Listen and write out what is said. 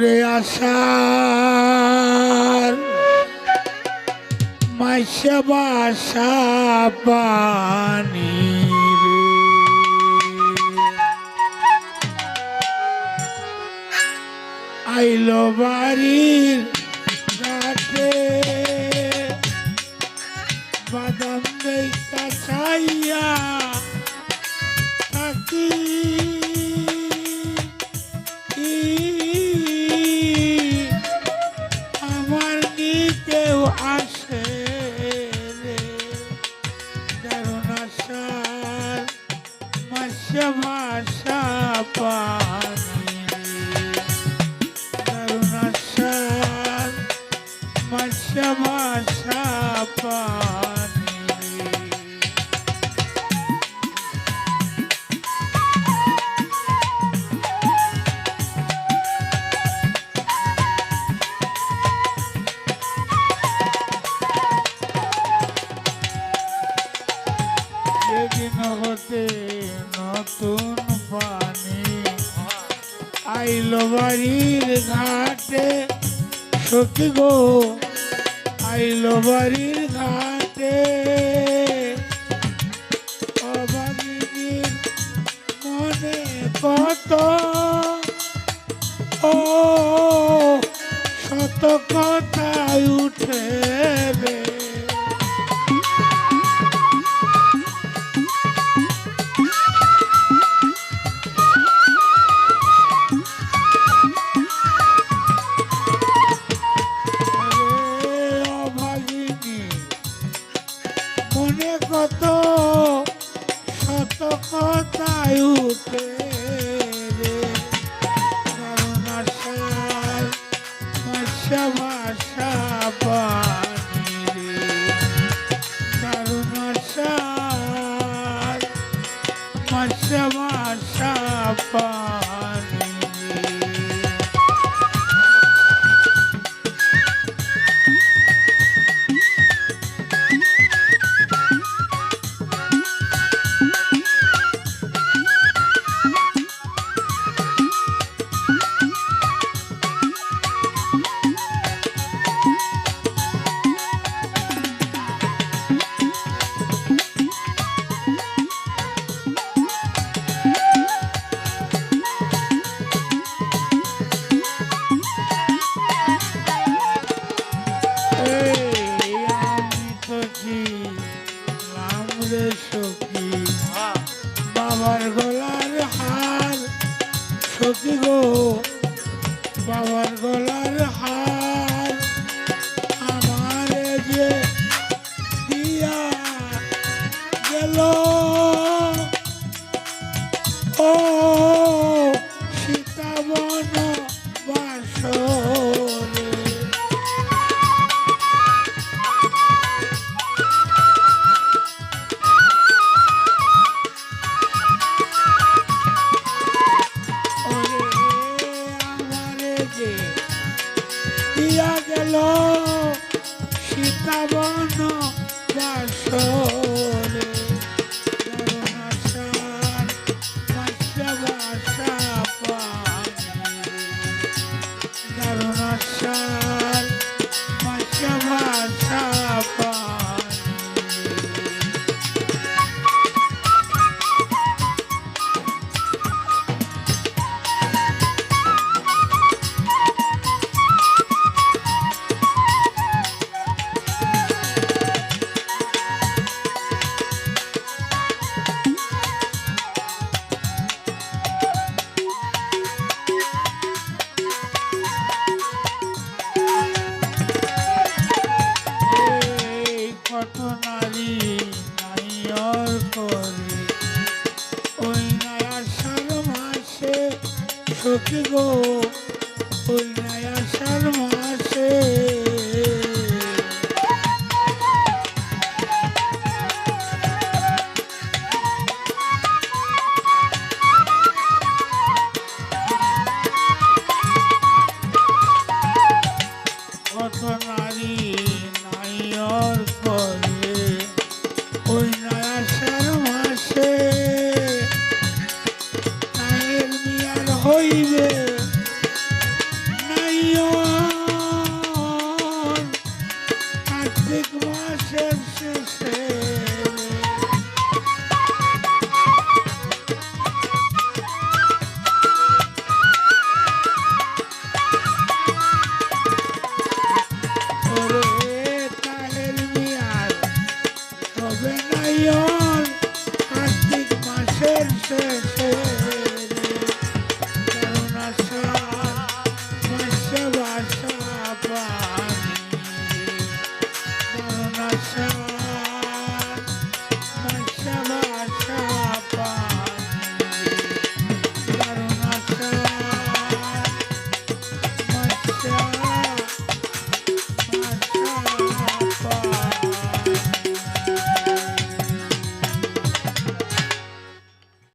ওরে আশার মাসা বাসা পানি রে। আইলো বাড়ির ঘাটে বাদাম দেখা ভাষা পানি। আশার মাসা ভাষা আইলো বাড়ির ঘাটে সখী গো আইলো বাড়ির ঘাটে। মনে কত ও শত কথায় উঠে মাসা ভাষা বাবার গলার হার। সখী গো বাবার গলার হার। আমার যে দিয়া গেল আমারে যে দিয়া গেল সীতাবন বাসরে সখী গো ওই নায়াসার মাসে। কত নারী নাইয়র হবে না